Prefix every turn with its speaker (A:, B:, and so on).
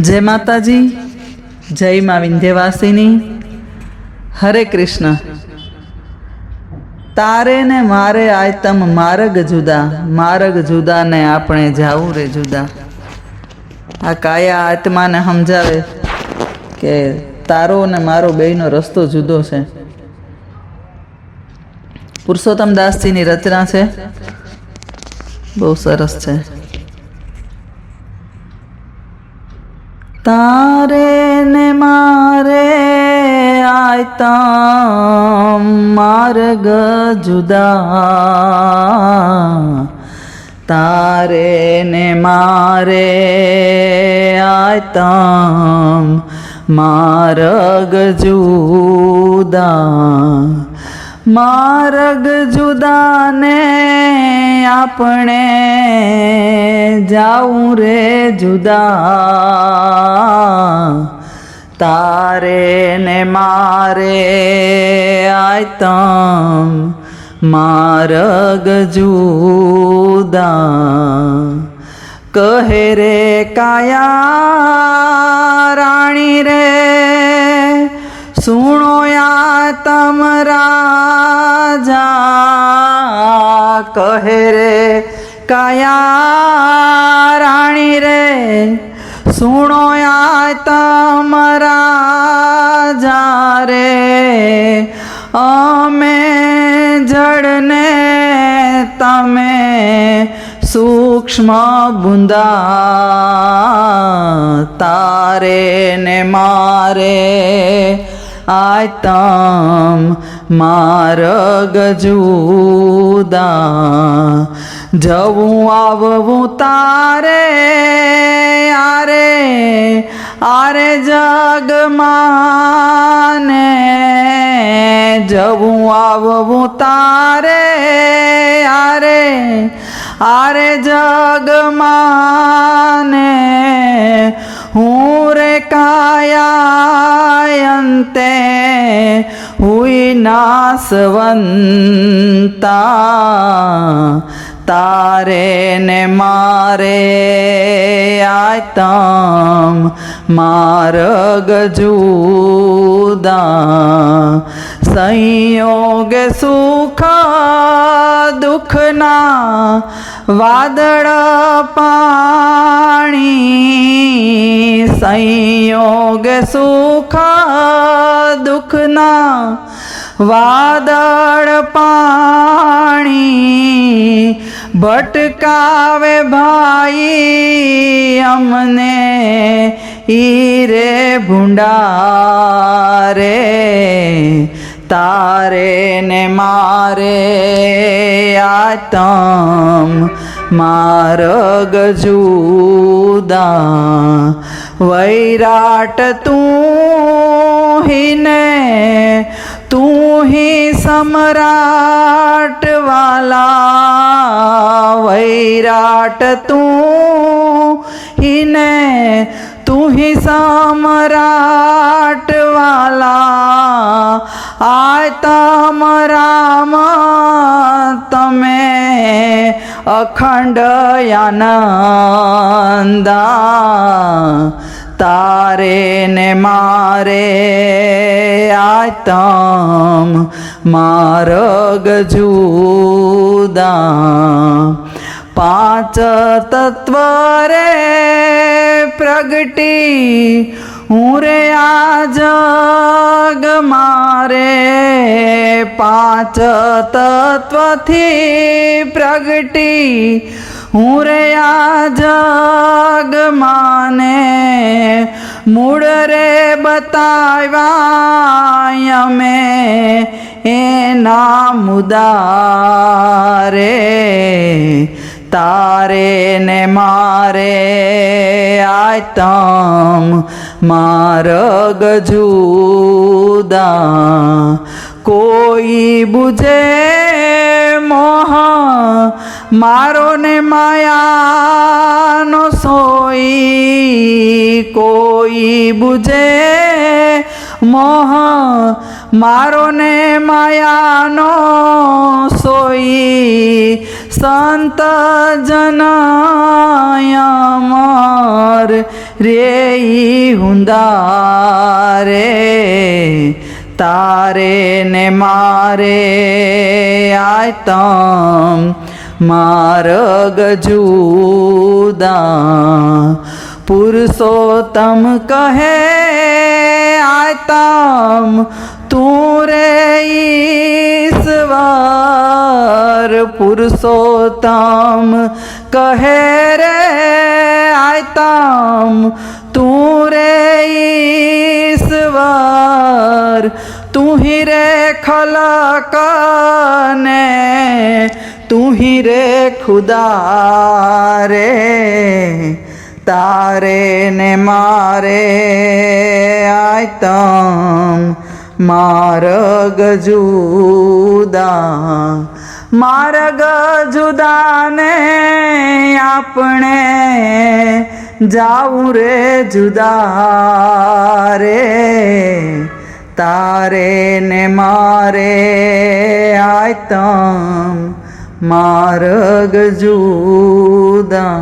A: જય માતાજી, જય મા વિંધ્યવાસિની, હરે કૃષ્ણ. તારે ને મારે આયતમ માર્ગ જુદા માર્ગ જુદા ને આપણે જાવું રે જુદા. આ કાયા આત્માને સમજાવે કે તારો ને મારો બેયનો રસ્તો જુદો છે. પુરુષોત્તમ દાસજીની રચના છે. બહુ સરસ છે. તારે ને મારે આયતા માર્ગ જુદા. તારે ને મારે આયતા માર્ગ જુદા. માર્ગ જુદાને આપણે જાઉં રે જુદા. તારે ને મારે આયતમ માર્ગ જુદા. કહે રે કાયા રાણી રે સુણો યા તમ કહે રે, કયા રાણી રે, સુણો યા તમ રાજા રે અમે જડને તમે સૂક્ષ્મ બુંદા તારે ને મારે. આયતમ માર્ગ જુદા. જવું આવવું તારે, આરે આરે જગમાને. જવું આવવું તારે, આરે આરે જગમાને. હું રે કાયાયંતે હુઈ નાસવંતા તારે ને મારે આયતમ માર્ગ જુદા સંયોગ સુખ દુઃખના વાદળ પાણી સંયોગ સુખ દુઃખના વાદળ પાણી. ભટકાવે ભાઈ અમને ઈરે ભૂંડારે તારે ને મારે આતમ મારગ જુદા. વૈરાટ તું હિને તું હિ સમ્રાટ વાલા. વૈરાટ તું હિને તું હી સમરાટ વાલા. આય તમ રામ તમે અખંડ આનંદા. તારે ને મારે આતમ માર્ગ જુદા. પાંચ તત્વ રે પ્રગટી, હું રે આ જગ મારે. પાંચ તત્વથી પ્રગટી, હું રે આ જગ માને. મૂળ રે બતાવ્યા અમે એના મુદારે. તારે ને મારે આયતમ માર્ગ જુદા. કોઈ બુજે મોહ, મારો ને માયાનો સોઈ કોઈ બુજે મોહ મારો ને માયાનો સોઈ સંત જનાયમર રે ઈ હુંદા રે તારે ને મારે આય તમ માર્ગ જુદા પુરુષોત્તમ કહે આતામ તું રે ઈશ્વર. પુરુષોત્તમ કહે, રે આતામ તું રે ઈશ્વર. તું હિ રે ખલકા તું ही ખુદા રે તારે ને મારે આય તમ માર્ગ જુદા માર્ગ જુદાને આપણે જાઉં રે જુદા રે તારે ને મારે આય તમ માર્ગ જુદા.